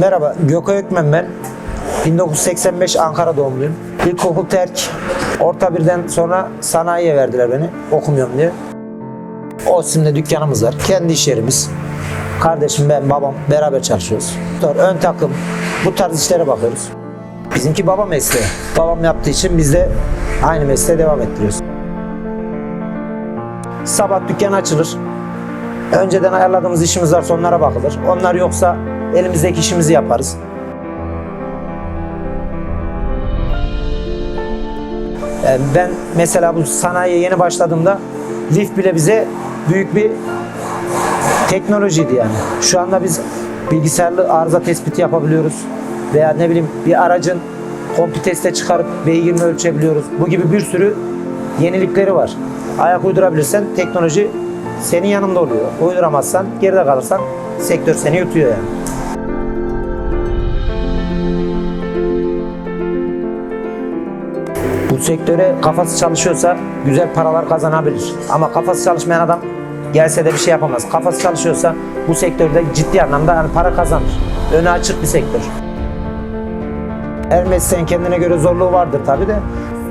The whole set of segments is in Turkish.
Merhaba, Gökay Ökmen ben. 1985 Ankara doğumluyum. İlkokul terk, orta birden sonra sanayiye verdiler beni okumuyorum diye. O isimde dükkanımız var. Kendi iş yerimiz. Kardeşim ben, babam beraber çalışıyoruz. Ön takım, bu tarz işlere bakıyoruz. Bizimki baba mesleği. Babam yaptığı için biz de aynı mesleğe devam ettiriyoruz. Sabah dükkan açılır. Önceden ayarladığımız işimiz varsa onlara bakılır. Onlar yoksa elimizdeki işimizi yaparız. Yani ben mesela bu sanayiye yeni başladığımda lif bile bize büyük bir teknolojiydi yani. Şu anda biz bilgisayarlı arıza tespiti yapabiliyoruz. Veya ne bileyim bir aracın kompi teste çıkarıp beygirini ölçebiliyoruz. Bu gibi bir sürü yenilikleri var. Ayak uydurabilirsen teknoloji senin yanında oluyor. Uyduramazsan geride kalırsan sektör seni yutuyor yani. Bu sektöre kafası çalışıyorsa güzel paralar kazanabilir. Ama kafası çalışmayan adam gelse de bir şey yapamaz. Kafası çalışıyorsa bu sektörde ciddi anlamda yani para kazanır. Önü açık bir sektör. Her mesleğin kendine göre zorluğu vardır tabi de.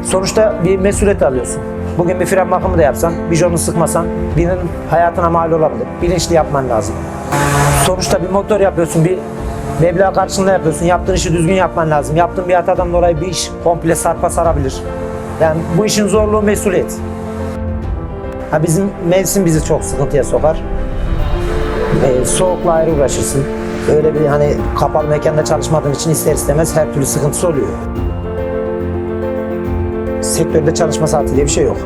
Sonuçta bir mesuliyet alıyorsun. Bugün bir fren bakımı da yapsan, bijonu sıkmasan birinin hayatına mal olabilir. Bilinçli yapman lazım. Sonuçta bir motor yapıyorsun, bir meblağ karşılığında yapıyorsun. Yaptığın işi düzgün yapman lazım. Yaptığın bir hatadan dolayı bir iş komple sarpa sarabilir. Yani bu işin zorluğu mesuliyet. Ha bizim mevsim bizi çok sıkıntıya sokar. Ee, soğukla ayrı uğraşırsın. Öyle bir hani kapalı mekanda çalışmadığın için ister istemez her türlü sıkıntısı oluyor. Sektörde çalışma saati diye bir şey yok.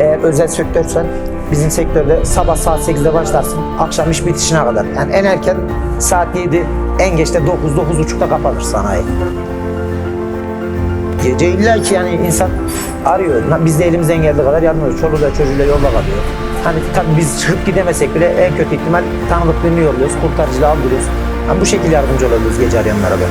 Eğer özel sektörsen bizim sektörde sabah saat 8'de başlarsın, akşam iş bitişine kadar. Yani en erken saat 7, en geç de 9, 9.30'da kapanır sanayi. Gece illa ki yani insan arıyor. Biz de elimizden geldiği kadar yardım ediyoruz. Çoluğu da çocuğuyla yolda kalıyor. Hani tabii biz çıkıp gidemesek bile en kötü ihtimal tanıdık birini yolluyoruz. Kurtarıcıyla aldırıyoruz. Yani bu şekilde yardımcı olabiliyoruz gece arayanlara da.